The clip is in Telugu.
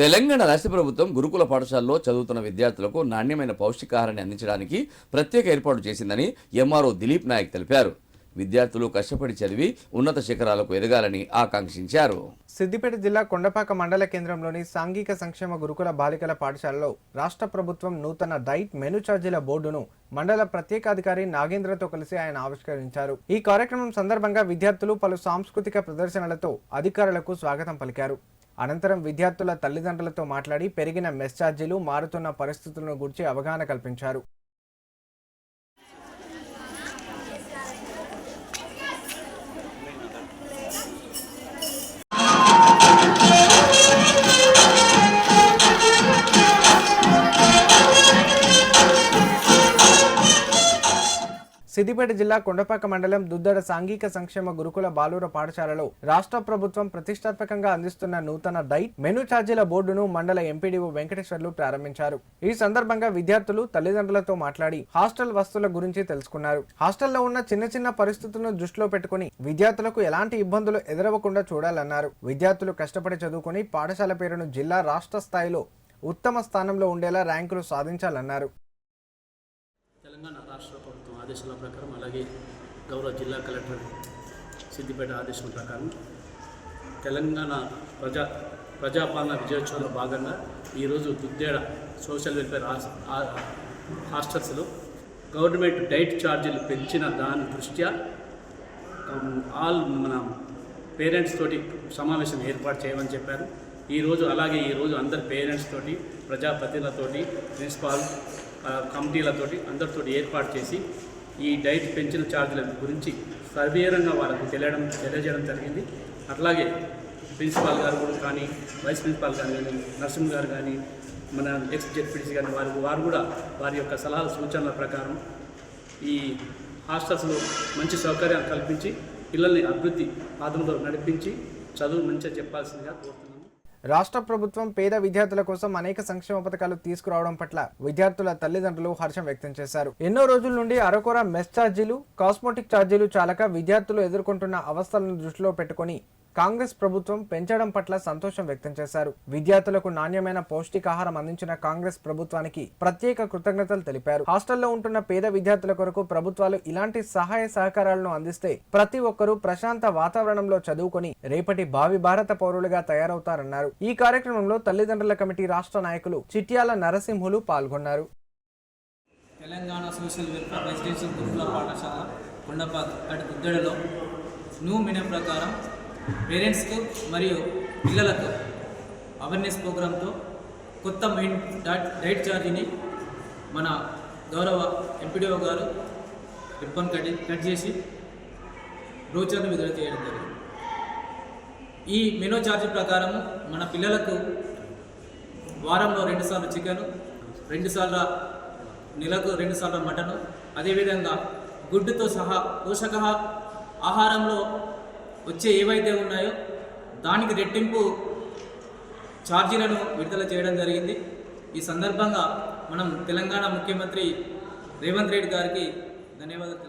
తెలంగాణ రాష్ట్ర ప్రభుత్వం గురుకుల పాఠశాలలో చదువుతున్న విద్యార్థులకు నాణ్యమైన పౌష్టికాహారాన్ని అందించడానికి ప్రత్యేక ఏర్పాటు చేసిందని ఎంఆర్ఓ దిలీప్ నాయక్ తెలిపారు. విద్యార్థులు కష్టపడి చదివి ఉన్నత శిఖరాలకు ఎదగాలని ఆకాంక్షించారు. సిద్దిపేట జిల్లా కొండపాక మండల కేంద్రంలోని సాంఘిక సంక్షేమ గురుకుల బాలికల పాఠశాలలో రాష్ట్ర ప్రభుత్వం నూతన డైట్ మెను ఛార్జీల బోర్డును మండల ప్రత్యేకాధికారి నాగేంద్రతో కలిసి ఆయన ఆవిష్కరించారు. ఈ కార్యక్రమం సందర్భంగా విద్యార్థులు పలు సాంస్కృతిక ప్రదర్శనలతో అధికారులకు స్వాగతం పలికారు. అనంతరం విద్యార్థుల తల్లిదండ్రులతో మాట్లాడి పెరిగిన మెస్ ఛార్జీలు మారుతున్న పరిస్థితులను గురించి అవగాహన కల్పించారు. సిద్దిపేట జిల్లా కొండపాక మండలం దుద్దడ సాంఘిక సంక్షేమ గురుకుల బాలుర పాఠశాలలో రాష్ట్ర ప్రభుత్వం ప్రతిష్టాత్మకంగా అందిస్తున్న నూతన డైట్ మెను ఛార్జీల బోర్డును మండల ఎంపీడీఓ వెంకటేశ్వర్లు ప్రారంభించారు. ఈ సందర్భంగా విద్యార్థులు తల్లిదండ్రులతో మాట్లాడి హాస్టల్ వస్తువుల గురించి తెలుసుకున్నారు. హాస్టల్లో ఉన్న చిన్న చిన్న పరిస్థితులను దృష్టిలో పెట్టుకుని విద్యార్థులకు ఎలాంటి ఇబ్బందులు ఎదురవ్వకుండా చూడాలన్నారు. విద్యార్థులు కష్టపడి చదువుకుని పాఠశాల పేరును జిల్లా రాష్ట్ర స్థాయిలో ఉత్తమ స్థానంలో ఉండేలా ర్యాంకులు సాధించాలన్నారు. తెలంగాణ రాష్ట్ర ప్రభుత్వం ఆదేశాల ప్రకారం అలాగే గౌరవ జిల్లా కలెక్టర్ సిద్దిపేట ఆదేశం ప్రకారం తెలంగాణ ప్రజా ప్రజాపాలన విజయోత్సవంలో భాగంగా ఈరోజు దుద్దేడ సోషల్ వెల్ఫేర్ హాస్టల్స్లో గవర్నమెంట్ డైట్ ఛార్జీలు పెంచిన దాని దృష్ట్యా ఆల్ మన పేరెంట్స్ తోటి సమావేశం ఏర్పాటు చేయమని చెప్పారు. ఈరోజు అలాగే ఈరోజు అందరి పేరెంట్స్ తోటి ప్రజాప్రతినిధులతోటి ప్రిన్సిపాల్ కమిటీలతోటి అందరితోటి ఏర్పాటు చేసి ఈ డైట్ పెంచిన ఛార్జీల గురించి సవివరంగా వాళ్ళకు తెలియడం తెలియజేయడం జరిగింది. అట్లాగే ప్రిన్సిపాల్ గారు కూడా కానీ వైస్ ప్రిన్సిపాల్ గారు కానీ నర్సింహ్ గారు కానీ మన ఎక్స్ జెడ్పీటీసీ కానీ వారు వారు కూడా వారి యొక్క సలహాల సూచనల ప్రకారం ఈ హాస్టల్స్లో మంచి సౌకర్యాలు కల్పించి పిల్లల్ని అభివృద్ధి పాదంలో నడిపించి చదువు మంచిగా చెప్పాల్సిందిగా కోరుతున్నాను రాష్ట్ర ప్రభుత్వం పేద విద్యార్థుల కోసం అనేక సంక్షేమ పథకాలు తీసుకురావడం పట్ల విద్యార్థుల తల్లిదండ్రులు హర్షం వ్యక్తం చేశారు. ఎన్నో రోజుల నుండి అరకొర మెస్ ఛార్జీలు కాస్మోటిక్ ఛార్జీలు చాలక విద్యార్థులు ఎదుర్కొంటున్న అవస్థలను దృష్టిలో పెట్టుకుని కాంగ్రెస్ ప్రభుత్వం పెంచడం పట్ల సంతోషం వ్యక్తం చేశారు. విద్యార్థులకు నాణ్యమైన పౌష్టికాహారం అందించిన కాంగ్రెస్ ప్రభుత్వానికి ప్రత్యేక కృతజ్ఞతలు తెలిపారు. హాస్టల్లో ఉంటున్న పేద విద్యార్థుల కొరకు ప్రభుత్వాలు ఇలాంటి సహాయ సహకారాలను అందిస్తే ప్రతి ఒక్కరూ ప్రశాంత వాతావరణంలో చదువుకొని రేపటి భావి భారత పౌరులుగా తయారవుతారన్నారు. ఈ కార్యక్రమంలో తల్లిదండ్రుల కమిటీ రాష్ట్ర నాయకులు చిట్యాల నరసింహులు పాల్గొన్నారు. తెలంగాణ సోషల్ వెల్ఫేర్ రెసిడెన్షియల్ గురుకుల పాఠశాల అటు గుద్దెడలో న్యూ ప్రకారం పేరెంట్స్కు మరియు పిల్లలకు అవేర్నెస్ ప్రోగ్రాంతో కొత్త మెయిన్ డైట్ డైట్ ఛార్జీని మన గౌరవ ఎంపీడీఓ గారు రిబ్బన్ కట్ కట్ చేసి బ్రోచర్ను విడుదల చేయడం జరిగింది. ఈ మెనో ఛార్జీ ప్రకారం మన పిల్లలకు వారంలో రెండుసార్లు చికెను రెండుసార్లు నెలకు రెండుసార్లు మటను అదేవిధంగా గుడ్డుతో సహా పోషక ఆహారంలో వచ్చే ఏవైతే ఉన్నాయో దానికి రెట్టింపు ఛార్జీలను విడుదల చేయడం జరిగింది. ఈ సందర్భంగా మనం తెలంగాణ ముఖ్యమంత్రి రేవంత్ రెడ్డి గారికి ధన్యవాదాలు